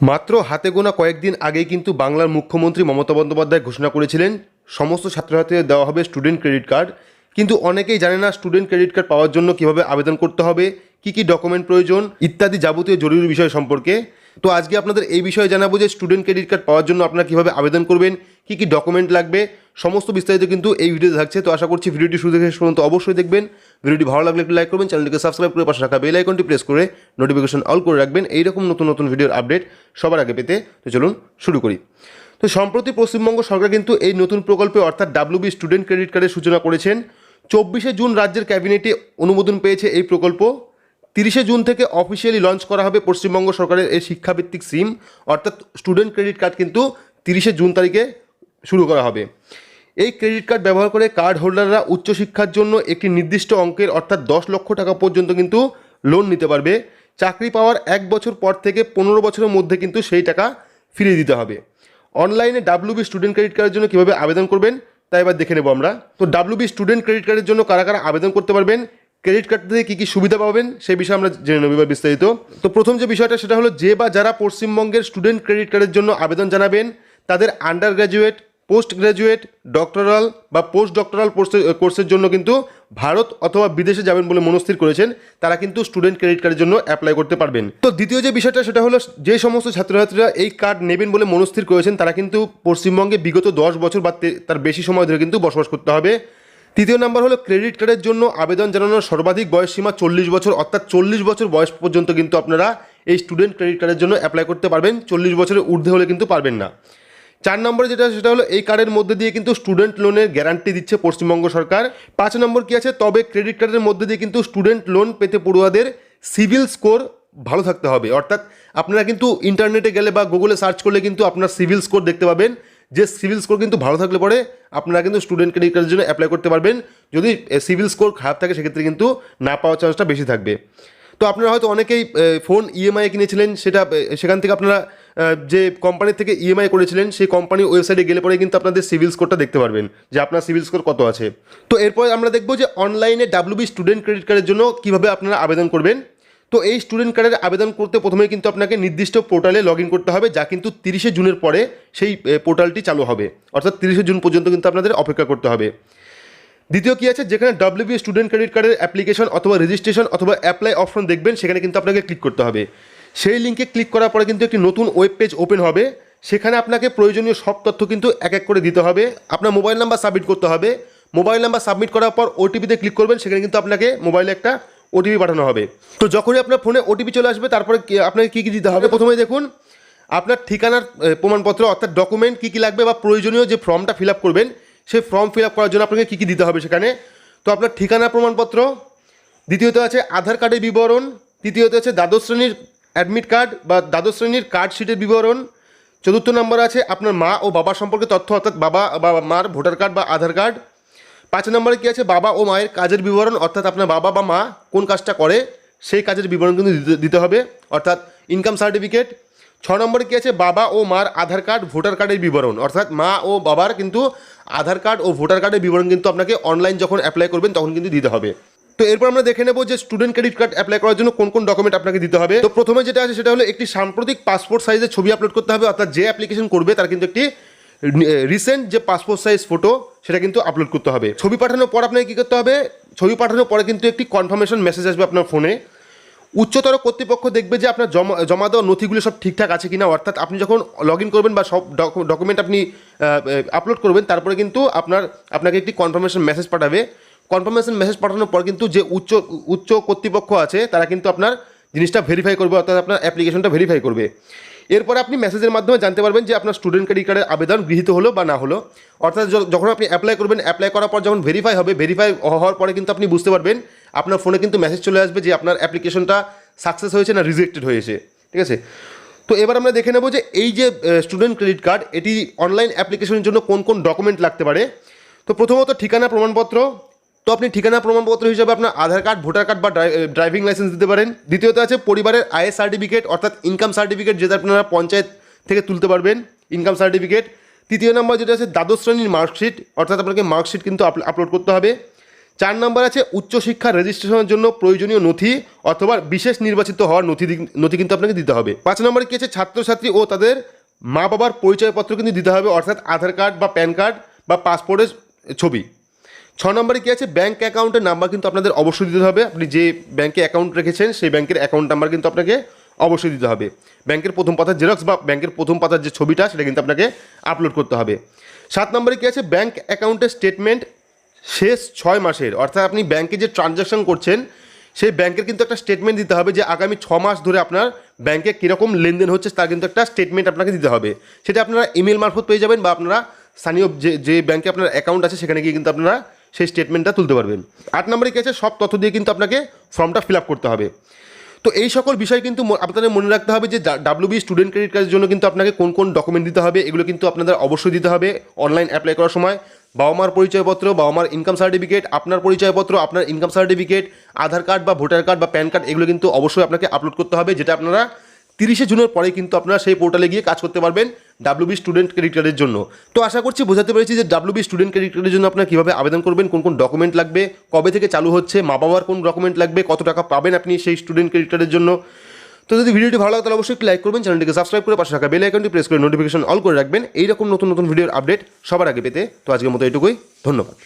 মাত্র হাতে গোনা কয়েকদিন আগেই কিন্তু বাংলার মুখ্যমন্ত্রী মমতা বন্দ্যোপাধ্যায় ঘোষণা করেছিলেন, সমস্ত ছাত্রছাত্রীদের দেওয়া হবে স্টুডেন্ট ক্রেডিট কার্ড। কিন্তু অনেকেই জানে না স্টুডেন্ট ক্রেডিট কার্ড পাওয়ার জন্য কীভাবে আবেদন করতে হবে, কি কি ডকুমেন্ট প্রয়োজন ইত্যাদি যাবতীয় জরুরি বিষয় সম্পর্কে। তো আজকে আপনাদের এই বিষয়ে জানাব যে স্টুডেন্ট ক্রেডিট কার্ড পাওয়ার জন্য আপনারা কীভাবে আবেদন করবেন, কি কি ডকুমেন্ট লাগবে, সমস্ত বিস্তারিত কিন্তু এই ভিডিওতে থাকছে। তো আশা করছি ভিডিওটি শুরু থেকে শেষ পর্যন্ত অবশ্যই দেখবেন। ভিডিওটি ভালো লাগলে একটু লাইক করবেন চ্যানেলটিকে সাবস্ক্রাইব করে পাশে রাখা বেল আইকনটি প্রেস করে নোটিফিকেশন অল করে রাখবেন। এইরকম নতুন নতুন ভিডিওর আপডেট সবার আগে পেতে। তো চলুন শুরু করি। তো সম্প্রতি পশ্চিমবঙ্গ সরকার কিন্তু এই নতুন প্রকল্পে অর্থাৎ ডাব্লিউবি স্টুডেন্ট ক্রেডিট কার্ডের সূচনা করেছেন। চব্বিশে জুন রাজ্যের ক্যাবিনেটে অনুমোদন পেয়েছে এই প্রকল্প। তিরিশে জুন থেকে অফিসিয়ালি লঞ্চ করা হবে পশ্চিমবঙ্গ সরকারের এই শিক্ষাভিত্তিক সিম অর্থাৎ স্টুডেন্ট ক্রেডিট কার্ড কিন্তু তিরিশে জুন তারিখে শুরু করা হবে। এই ক্রেডিট কার্ড ব্যবহার করে কার্ড হোল্ডাররা উচ্চশিক্ষার জন্য একটি নির্দিষ্ট অঙ্কের, অর্থাৎ দশ লক্ষ টাকা পর্যন্ত কিন্তু লোন নিতে পারবে। চাকরি পাওয়ার এক বছর পর থেকে পনেরো বছরের মধ্যে কিন্তু সেই টাকা ফিরিয়ে দিতে হবে। অনলাইনে ডাব্লিউবি স্টুডেন্ট ক্রেডিট কার্ডের জন্য কীভাবে আবেদন করবেন তাই এবার দেখে নেব আমরা। তো ডাব্লিউবি স্টুডেন্ট ক্রেডিট কার্ডের জন্য কারা কারা আবেদন করতে পারবেন ক্রেডিট কার্ড থেকে কী কী সুবিধা পাবেন সেই বিষয়ে আমরা জেনে নেব এবার বিস্তারিত। তো প্রথম যে বিষয়টা, সেটা হলো যে বা যারা পশ্চিমবঙ্গের স্টুডেন্ট ক্রেডিট কার্ডের জন্য আবেদন জানাবেন, তাদের undergraduate post graduate doctoral বা পোস্ট ডক্টরাল কোর্সের জন্য কিন্তু ভারত অথবা বিদেশে যাবেন বলে মনস্থির করেছেন, তারা কিন্তু স্টুডেন্ট ক্রেডিট কার্ডের জন্য অ্যাপ্লাই করতে পারবেন। তো দ্বিতীয় যে বিষয়টা, সেটা হলো যে সমস্ত ছাত্রছাত্রীরা এই কার্ড নেবেন বলে মনস্থির করেছেন, তারা কিন্তু পশ্চিমবঙ্গে বিগত দশ বছর বা তার বেশি সময় ধরে কিন্তু বসবাস করতে হবে। তৃতীয় নম্বর হলো ক্রেডিট কার্ডের জন্য আবেদন জানানোর সর্বাধিক বয়স সীমা চল্লিশ বছর, অর্থাৎ চল্লিশ বছর বয়স পর্যন্ত কিন্তু আপনারা এই স্টুডেন্ট ক্রেডিট কার্ডের জন্য অ্যাপ্লাই করতে পারবেন। চল্লিশ বছরের ঊর্ধ্বে হলে কিন্তু পারবেন না। চার নম্বরে যেটা সেটা হলো এই কার্ডের মধ্যে দিয়ে কিন্তু স্টুডেন্ট লোনের গ্যারান্টি দিচ্ছে পশ্চিমবঙ্গ সরকার। পাঁচ নম্বর কী আছে? তবে ক্রেডিট কার্ডের মধ্যে দিয়ে কিন্তু স্টুডেন্ট লোন পেতে পড়ুয়াদের সিভিল স্কোর ভালো থাকতে হবে। অর্থাৎ আপনারা কিন্তু ইন্টারনেটে গেলে বা গুগলে সার্চ করলে কিন্তু আপনার সিভিল স্কোর দেখতে পাবেন। যে সিভিল স্কোর কিন্তু ভালো থাকলে পরে আপনারা কিন্তু স্টুডেন্ট ক্রেডিট কার্ডের জন্য অ্যাপ্লাই করতে পারবেন। যদি সিভিল স্কোর খারাপ থাকে, সেক্ষেত্রে কিন্তু না পাওয়ার চান্সটা বেশি থাকবে। তো আপনারা হয়তো অনেকেই ফোন ইএমআই কিনেছিলেন, সেটা সেখান থেকে আপনারা যে কোম্পানির থেকে ইএমআই করেছিলেন, সেই কোম্পানির ওয়েবসাইটে গেলে পরে কিন্তু আপনাদের সিভিল স্কোরটা দেখতে পারবেন, যে আপনার সিভিল স্কোর কত আছে। তো এরপর আমরা দেখব যে অনলাইনে ডাব্লিউবি স্টুডেন্ট ক্রেডিট কার্ডের জন্য কীভাবে আপনারা আবেদন করবেন। তো এই স্টুডেন্ট কার্ডের আবেদন করতে প্রথমে কিন্তু আপনাকে নির্দিষ্ট পোর্টালে লগ করতে হবে, যা কিন্তু তিরিশে জুনের পরে সেই পোর্টালটি চালু হবে। অর্থাৎ তিরিশে জুন পর্যন্ত কিন্তু আপনাদের অপেক্ষা করতে হবে। দ্বিতীয় কি আছে? যেখানে ডাব্লিউবি স্টুডেন্ট ক্রেডিট কার্ডের অ্যাপ্লিকেশন অথবা রেজিস্ট্রেশন অথবা অ্যাপ্লাই অপশন দেখবেন, সেখানে কিন্তু আপনাকে ক্লিক করতে হবে। সেই লিঙ্কে ক্লিক করার পরে কিন্তু একটি নতুন ওয়েব পেজ ওপেন হবে। সেখানে আপনাকে প্রয়োজনীয় সব তথ্য কিন্তু এক এক করে দিতে হবে। আপনার মোবাইল নাম্বার সাবমিট করতে হবে। মোবাইল নাম্বার সাবমিট করার পর ওটিপিতে ক্লিক করবেন, সেখানে কিন্তু আপনাকে মোবাইলে একটা ওটিপি পাঠানো হবে। তো যখনই আপনার ফোনে ওটিপি চলে আসবে, তারপরে আপনাকে কী কী দিতে হবে? প্রথমে দেখুন, আপনার ঠিকানার প্রমাণপত্র, অর্থাৎ ডকুমেন্ট কী কী লাগবে বা প্রয়োজনীয় যে ফর্মটা ফিল আপ করবেন, সেই ফর্ম ফিল আপ করার জন্য আপনাকে কী কী দিতে হবে সেখানে? তো আপনার ঠিকানা প্রমাণপত্র, দ্বিতীয়ত আছে আধার কার্ডের বিবরণ, তৃতীয়ত আছে দ্বাদশ শ্রেণির অ্যাডমিট কার্ড বা দ্বাদশ শ্রেণির কার্ড শিটের বিবরণ, চতুর্থ নম্বর আছে আপনার মা ও বাবা সম্পর্কে তথ্য, অর্থাৎ বাবা বা মার ভোটার কার্ড বা আধার কার্ড পাঁচ নম্বরে কী আছে? বাবা ও মায়ের কাজের বিবরণ, অর্থাৎ আপনার বাবা বা মা কোন কাজটা করে, সেই কাজের বিবরণ কিন্তু দিতে- হবে, অর্থাৎ ইনকাম সার্টিফিকেট ছ নম্বরে কী আছে? বাবা ও মার আধার কার্ড, ভোটার কার্ডের বিবরণ, অর্থাৎ মা ও বাবার কিন্তু আধার কার্ড ও ভোটার কার্ডের বিবরণ কিন্তু আপনাকে অনলাইন যখন অ্যাপ্লাই করবেন, তখন কিন্তু দিতে হবে। তো এরপর আমরা দেখে নেব যে স্টুডেন্ট ক্রেডিট কার্ড অ্যাপ্লাই করার জন্য কোন কোন ডকুমেন্ট আপনাকে দিতে হবে। তো প্রথমে যেটা আছে, সেটা হলো একটি সাম্প্রতিক পাসপোর্ট সাইজের ছবি আপলোড করতে হবে, অর্থাৎ যে অ্যাপ্লিকেশন করবে, তার কিন্তু একটি রিসেন্ট যে পাসপোর্ট সাইজ ফটো সেটা কিন্তু আপলোড করতে হবে। ছবি পাঠানোর পর আপনাকে কী করতে হবে? ছবি পাঠানোর পরে কিন্তু একটি কনফার্মেশন মেসেজ আসবে আপনার ফোনে উচ্চতর কর্তৃপক্ষ দেখবে যে আপনার জমা জমা দেওয়া নথিগুলো সব ঠিকঠাক আছে কিনা। অর্থাৎ আপনি যখন লগ ইন করবেন বা সব ডকুমেন্ট আপনি আপলোড করবেন, তারপরে কিন্তু আপনার, আপনাকে একটি কনফার্মেশন মেসেজ পাঠাবে। কনফার্মেশন মেসেজ পাঠানোর পর কিন্তু যে উচ্চ উচ্চ কর্তৃপক্ষ আছে, তারা কিন্তু আপনার জিনিসটা ভেরিফাই করবে, অর্থাৎ আপনার অ্যাপ্লিকেশনটা ভেরিফাই করবে। এরপরে আপনি মেসেজের মাধ্যমে জানতে পারবেন যে আপনার স্টুডেন্ট ক্রেডিট কার্ডের আবেদন গৃহীত হলো বা না হলো। অর্থাৎ যখন আপনি অ্যাপ্লাই করবেন অ্যাপ্লাই করার পর যখন ভেরিফাই হবে ভেরিফাই হওয়ার পরে কিন্তু আপনি বুঝতে পারবেন, আপনার ফোনে কিন্তু মেসেজ চলে আসবে যে আপনার অ্যাপ্লিকেশনটা সাকসেস হয়েছে না রিজেক্টেড হয়েছে। ঠিক আছে? তো এবার আমরা দেখে নেব যে এই যে স্টুডেন্ট ক্রেডিট কার্ড এটি অনলাইন অ্যাপ্লিকেশনের জন্য কোন কোন ডকুমেন্ট লাগতে পারে। তো প্রথমত ঠিকানা, প্রমাণপত্র তো আপনি ঠিকানা প্রমাণপত্র হিসাবে আপনার আধার কার্ড, ভোটার কার্ড বা ড্রাইভিং লাইসেন্স দিতে পারেন। দ্বিতীয়ত আছে পরিবারের আয়ের সার্টিফিকেট, অর্থাৎ ইনকাম সার্টিফিকেট যেটা আপনারা পঞ্চায়েত থেকে তুলতে পারবেন, ইনকাম সার্টিফিকেট। তৃতীয় নম্বর যেটা আছে দ্বাদশ শ্রেণির মার্কশিট, অর্থাৎ আপনাকে মার্কশিট কিন্তু আপলোড করতে হবে। চার নম্বর আছে উচ্চশিক্ষা রেজিস্ট্রেশনের জন্য প্রয়োজনীয় নথি, অথবা বিশেষ নির্বাচিত হওয়ার নথি নথি কিন্তু আপনাকে দিতে হবে। পাঁচ নম্বরে কী আছে? ছাত্রছাত্রী ও তাদের মা বাবার পরিচয়পত্র কিন্তু দিতে হবে, অর্থাৎ আধার কার্ড বা প্যান কার্ড বা পাসপোর্টের ছবি। ছ নম্বরে কি আছে? ব্যাঙ্ক অ্যাকাউন্টের নাম্বার কিন্তু আপনাদের অবশ্যই দিতে হবে। আপনি যে ব্যাঙ্কে অ্যাকাউন্ট রেখেছেন, সেই ব্যাঙ্কের অ্যাকাউন্ট নাম্বার কিন্তু আপনাকে অবশ্যই দিতে হবে। ব্যাংকের প্রথম পাতার জেরক্স বা ব্যাংকের প্রথম পাতার যে ছবিটা, সেটা কিন্তু আপনাকে আপলোড করতে হবে। সাত নম্বরে কি আছে? ব্যাঙ্ক অ্যাকাউন্টের স্টেটমেন্ট শেষ ছয় মাসের। অর্থাৎ আপনি ব্যাংকে যে ট্রানজ্যাকশন করছেন, সেই ব্যাংকের কিন্তু একটা স্টেটমেন্ট দিতে হবে যে আগামী ছ মাস ধরে আপনার ব্যাংকে কীরকম লেনদেন হচ্ছে, তার কিন্তু একটা স্টেটমেন্ট আপনাকে দিতে হবে। সেটা আপনারা ইমেল মারফত পেয়ে যাবেন বা আপনারা স্থানীয় যে যে ব্যাংকে আপনার অ্যাকাউন্ট আছে, সেখানে গিয়ে কিন্তু আপনারা সেই স্টেটমেন্টটা তুলতে পারবেন। আট নম্বরে কি আছে? সব তথ্য দিয়ে কিন্তু আপনাকে ফর্মটা ফিল আপ করতে হবে। তো এই সকল বিষয় কিন্তু আপনাদের মনে রাখতে হবে যে ডাব্লিউবি স্টুডেন্ট ক্রেডিট কার্ডের জন্য কিন্তু আপনাকে কোন কোন ডকুমেন্ট দিতে হবে, এগুলো কিন্তু আপনাদের অবশ্যই দিতে হবে। অনলাইন অ্যাপ্লাই করার সময় বাবা মার পরিচয়পত্র, বাবা মার ইনকাম সার্টিফিকেট আপনার পরিচয়পত্র, আপনার ইনকাম সার্টিফিকেট আধার কার্ড বা ভোটার কার্ড বা প্যান কার্ড এগুলো কিন্তু অবশ্যই আপনাকে আপলোড করতে হবে, যেটা আপনারা তিরিশে জুনের পরে কিন্তু আপনারা সেই পোর্টালে গিয়ে কাজ করতে পারবেন। ডাব্লিউবি স্টুডেন্ট ক্রেডিট কার্ডের জন্য। তো আশা করছি বোঝাতে পেরেছি যে ডাব্লিউবি স্টুডেন্ট ক্রেডিট কার্ডের জন্য আপনারা কীভাবে আবেদন করবেন, কোন কোন ডকুমেন্ট লাগবে, কবে থেকে চালু হচ্ছে, মা বাবার কোন ডকুমেন্ট লাগবে, কত টাকা পাবেন আপনি সেই স্টুডেন্ট ক্রেডিট কার্ডের জন্য। তো যদি ভিডিওটি ভালো লাগে তাহলে অবশ্যই লাইক করবেন, চ্যানেলটিকে সাবস্ক্রাইব করে পাশে থাকা বেল আইকনটি প্রেস করে নোটিফিকেশন অল করে রাখবেন। এইরকম নতুন নতুন ভিডিওর আপডেট সবার আগে পেতে। তো আজকের মতো এটুকুই, ধন্যবাদ।